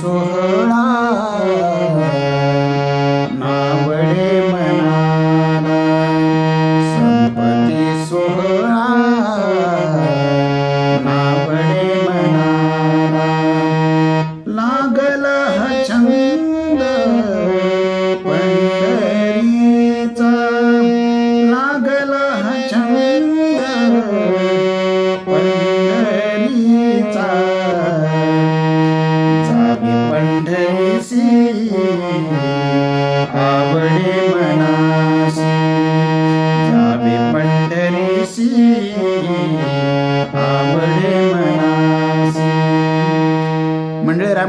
सोहळा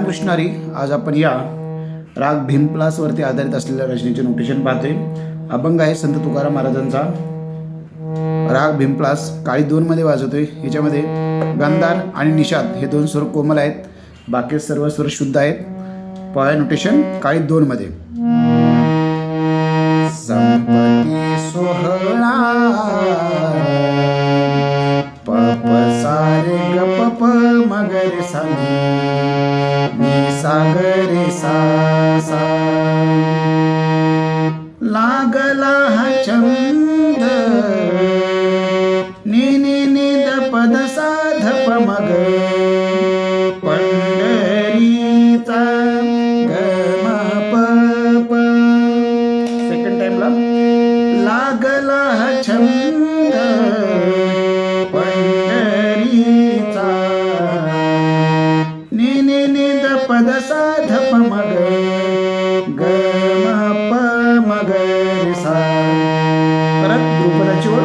मंडळी रामकृष्णारी आज आपण या राग भीमप्लासवरती आधारित असलेल्या रचनेचे नोटेशन पाहतोय. अभंग आहे संत तुकाराम महाराजांचा. राग भीमप्लास काळी दोनमध्ये वाजवतोय ह्याच्यामध्ये गंधार आणि निषाद हे दोन स्वर कोमल आहेत. बाकी सर्व स्वर शुद्ध आहेत. पहा नोटेशन काळी दोनमध्ये संपती सोहळा सागरे सा सा लागला हा छंद. नि नि नि द पद सा ध प मग. पंढरीचा ग म प प सेकंड टाइमला लागला हा छंद. सा परत द्रुपदाची ओळ.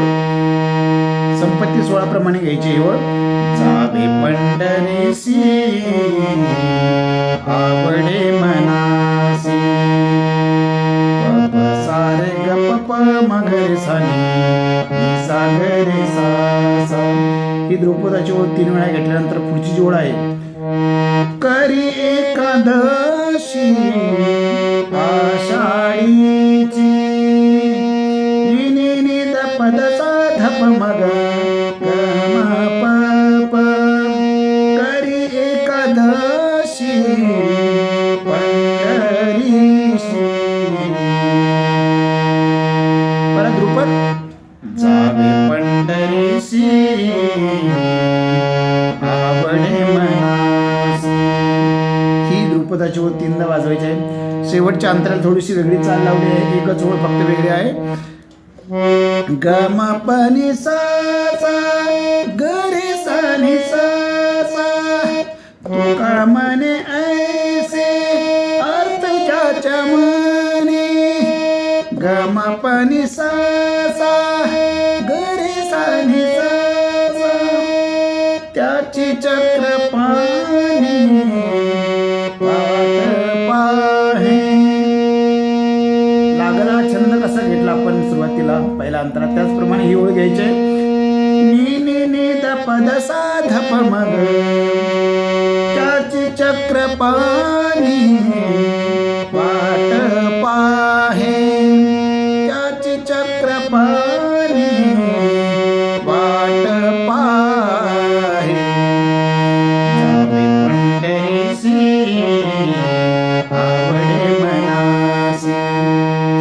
संपत्ती सोळाप्रमाणे घ्यायची ही ओळ. जावे पंढरीसी आवडे मनासी. सारे गप मगर मग सानी सा सा ही द्रुपदाची ओळ तीन वेळा घेतल्यानंतर पुढची जी ओळ आहे. करी एकादशी. एकादशी पंढरीशी परत द्रुपद? जावे पंढरीशी आवडे मनासी। ही द्रुपदाची ओळ तीनदा वाजवायची आहे. शेवटच्या अंतराला थोडीशी वेगळी चाल लावली आहे. एकच ओळ फक्त वेगळी आहे. गम पनी सा सा गरे सा नि सा सा तुका मने ऐसे अर्थ ज्याच्या मने गम पनी सा सा गरे सा सा त्याची चक्र पाणी पाहे लागला छंद कसा घेतला आपण सुरुवातीला पहिल्या अंतरात? त्याचप्रमाणे ही ओळ घ्यायची नी नी नी द पद सा धप मग. चक्रपाणी वाट पाहे। त्याची चक्रपाणी वाट पाहे। पंढरीसी आवडे मनासी।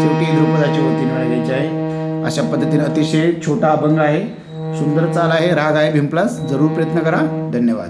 शेवटी द्रुपदाची होती तीन आहे. अशा पद्धतीने अतिशय छोटा अभंग आहे. सुंदर चाल आहे राग आहे भिंपलास जरूर प्रयत्न करा. धन्यवाद.